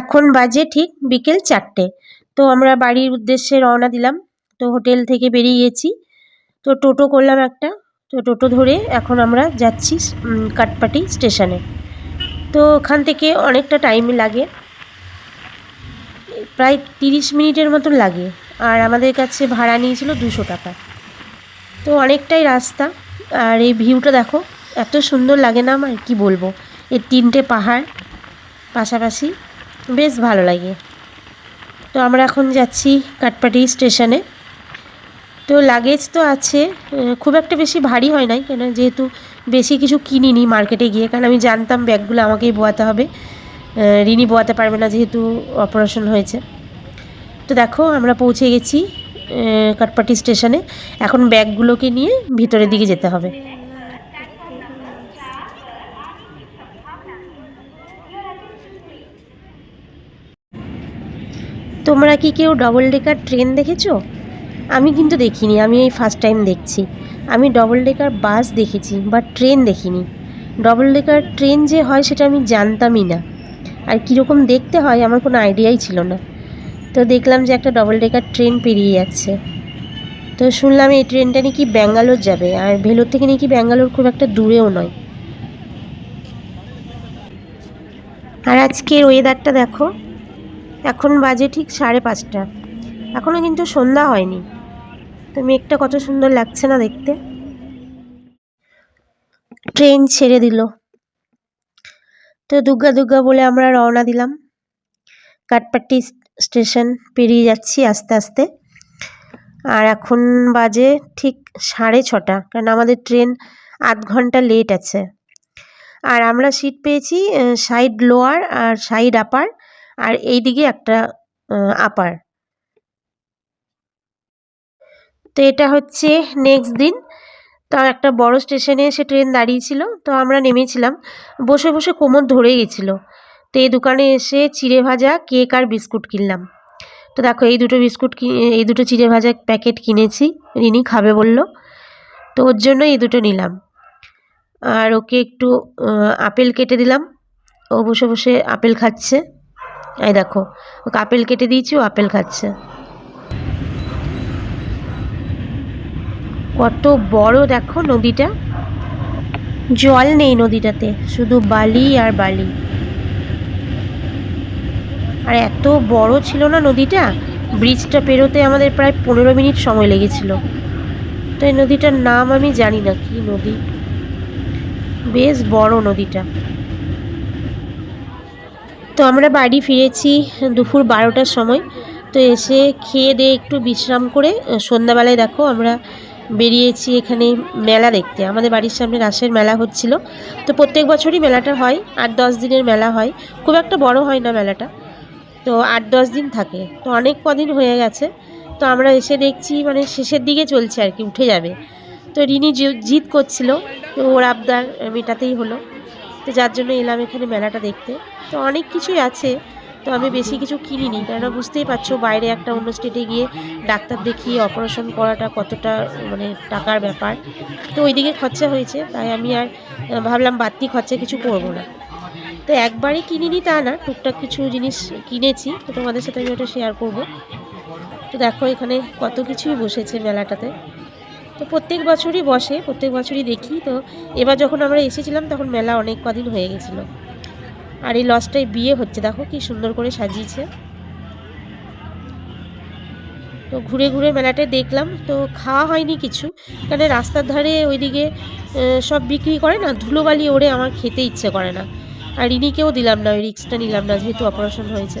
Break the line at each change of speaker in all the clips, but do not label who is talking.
এখন বাজে ঠিক বিকেল চারটে। তো আমরা বাড়ির উদ্দেশ্যে রওনা দিলাম। তো হোটেল থেকে বেরিয়ে গেছি তো টোটো করলাম একটা। তো টোটো ধরে এখন আমরা যাচ্ছি কাটপাটি স্টেশনে। তো ওখান থেকে অনেকটা টাইম লাগে। প্রায় তিরিশ মিনিটের মতন লাগে। আর আমাদের কাছে ভাড়া নিয়েছিল দুশো টাকা। তো অনেকটাই রাস্তা। আর এই ভিউটা দেখো, এত সুন্দর লাগে না আমার কি বলব? এই তিনটে পাহাড় পাশাপাশি। বেশ ভালো লাগে। তো আমরা এখন যাচ্ছি কাটপাটি স্টেশনে। তো লাগেজ তো আছে খুব একটা বেশি ভারী হয় নাই, কেন যেহেতু বেশি কিছু কিনিনি মার্কেটে গিয়ে, কারণ আমি জানতাম ব্যাগগুলো আমাকেই বোয়াতে হবে। রিনি বোয়াতে পারবে না যেহেতু অপারেশন হয়েছে। তো দেখো, আমরা পৌঁছে গেছি কাটপাটি স্টেশনে। এখন ব্যাগগুলোকে নিয়ে ভিতরের দিকে যেতে হবে। তোমরা কি কেউ ডবল ডেকার ট্রেন দেখেছ? আমি কিন্তু দেখিনি, আমি এই ফার্স্ট টাইম দেখছি। আমি ডবল ডেকার বাস দেখেছি বা ট্রেন দেখিনি। ডবল ডেকার ট্রেন যে হয় সেটা আমি জানতামই না। আর কীরকম দেখতে হয় আমার কোনো আইডিয়াই ছিল না। তো দেখলাম যে একটা ডবল ডেকার ট্রেন পেরিয়ে যাচ্ছে। তো শুনলাম এই ট্রেনটা নাকি ব্যাঙ্গালোর যাবে, আর ভেলোর থেকে নাকি ব্যাঙ্গালোর খুব একটা দূরেও নয়। আর আজকের ওয়েদারটা দেখো এখন বাজে ঠিক সাড়ে পাঁচটা। এখনও কিন্তু সন্ধ্যা হয়নি। তো মেঘটা কত সুন্দর লাগছে না দেখতে। ট্রেন ছেড়ে দিল। তো দুর্গা দুর্গা বলে আমরা রওনা দিলাম। কাটপাট্টি স্টেশন পেরিয়ে যাচ্ছি আস্তে আস্তে। আর এখন বাজে ঠিক সাড়ে ছটা, কারণ আমাদের ট্রেন আধ ঘণ্টা লেট আছে। আর আমরা সিট পেয়েছি সাইড লোয়ার আর সাইড আপার। আর এই দিকে একটা আপার তো এটা হচ্ছে নেক্সট দিন। তো একটা বড় স্টেশনে এসে ট্রেন দাঁড়িয়েছিল। তো আমরা নেমেছিলাম। বসে বসে কোমর ধরে গেছিল। তো এই দোকানে এসে চিড়ে ভাজা কেক আর বিস্কুট কিনলাম। তো দেখো, এই দুটো বিস্কুট এই দুটো চিড়ে ভাজা প্যাকেট কিনেছি। রিনি খাবে বলল। তো ওর জন্য এই দুটো নিলাম। আর ওকে একটু আপেল কেটে দিলাম। ও বসে বসে আপেল খাচ্ছে। এই দেখো, ওকে আপেল কেটে দিয়েছি, ও আপেল খাচ্ছে। কত বড় দেখো নদীটা। জল নেই নদীটাতে, শুধু বালি আর বালি। আর এত বড় ছিল না নদীটা, ব্রিজটা পেরোতে আমাদের প্রায় পনেরো মিনিট সময় লেগেছিল। তো এই নদীটার নাম আমি জানি না, কি নদী? বেশ বড় নদীটা। তো আমরা বাড়ি ফিরেছি দুপুর বারোটার সময়। তো এসে খেয়ে দিয়ে একটু বিশ্রাম করে, সন্ধ্যাবেলায় দেখো আমরা বেরিয়েছি এখানে মেলা দেখতে। আমাদের বাড়ির সামনে রাসের মেলা হচ্ছিল। তো প্রত্যেক বছরই মেলাটা হয়, আট দশ দিনের মেলা হয়। খুব একটা বড় হয় না মেলাটা। তো আট দশ দিন থাকে। তো অনেক কদিন হয়ে গেছে। তো আমরা এসে দেখছি মানে শেষের দিকে চলছে আর কি, উঠে যাবে। তো রিনি জিদ করছিল, তো ওর আবদার মেটাতেই হলো। তো যার জন্য এলাম এখানে মেলাটা দেখতে। তো অনেক কিছুই আছে, তো আমি বেশি কিছু কিনিনি। কেননা বুঝতেই পারছ, বাইরে একটা অন্য স্টেটে গিয়ে ডাক্তার দেখিয়ে অপারেশন করাটা কতটা মানে টাকার ব্যাপার। তো ওইদিকে খরচা হয়েছে, তাই আমি আর ভাবলাম বাড়তি খরচা কিছু করব না। তো একবারে কিনিনি তা না, টুকটাক কিছু জিনিস কিনেছি, তো তোমাদের সাথে আমি ওটা শেয়ার করব। তো দেখো এখানে কত কিছুই বসেছে মেলাটাতে। তো প্রত্যেক বছরই বসে, প্রত্যেক বছরই দেখি। তো এবার যখন আমরা এসেছিলাম, তখন মেলা অনেক কদিন হয়ে গেছিল। আর এই লজটায় বিয়ে হচ্ছে, দেখো কি সুন্দর করে সাজিয়েছে। তো ঘুরে ঘুরে মেলাটায় দেখলাম। তো খাওয়া হয়নি কিছু কারণ রাস্তার ধারে ওইদিকে সব বিক্রি করে না, ধুলোবালি ওড়ে আমার খেতে ইচ্ছে করে না। আর রিনিকেও দিলাম না, ওই রিক্সটা নিলাম না, যেহেতু অপারেশন হয়েছে।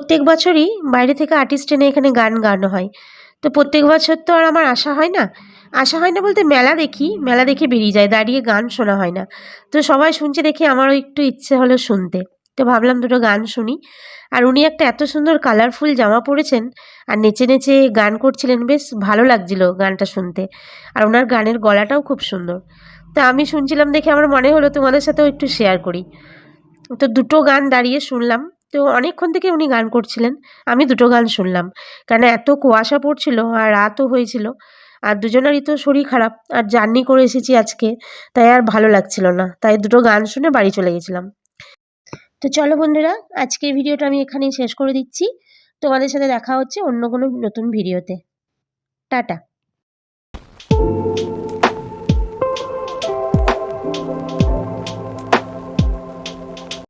বছরই বাইরে থেকে আর্টিস্ট এনে এখানে গান গানো হয়। তো প্রত্যেক বছর তো আর আমার আশা হয় না। আশা হয় না বলতে মেলা দেখি, মেলা দেখে বেরিয়ে যায় দাঁড়িয়ে গান শোনা হয় না। তো সবাই শুনছে দেখে আমারও একটু ইচ্ছে হলো শুনতে। তো ভাবলাম দুটো গান শুনি। আর উনি একটা এত সুন্দর কালারফুল জামা পরেছেন আর নেচে নেচে গান করছিলেন, বেশ ভালো লাগছিল গানটা শুনতে। আর ওনার গানের গলাটাও খুব সুন্দর। তো আমি শুনছিলাম দেখে আমার মনে হলো তোমাদের সাথেও একটু শেয়ার করি। তো দুটো গান দাঁড়িয়ে শুনলাম। তো অনেকক্ষণ থেকে উনি গান করছিলেন। আমি দুটো গান শুনলাম। কেন এত কুয়াশা পড়ছিল আর রাতও হয়েছিল। আর দুজনেরই তো শরীর খারাপ। আর জার্নি করে এসেছি আজকে। তাই আর ভালো লাগছিল না। তাই দুটো গান শুনে বাড়ি চলে গেছিলাম। তো চলো বন্ধুরা, আজকের ভিডিওটা আমি এখানেই শেষ করে দিচ্ছি। তোমাদের সাথে দেখা হচ্ছে অন্য কোনো নতুন ভিডিওতে। টাটা।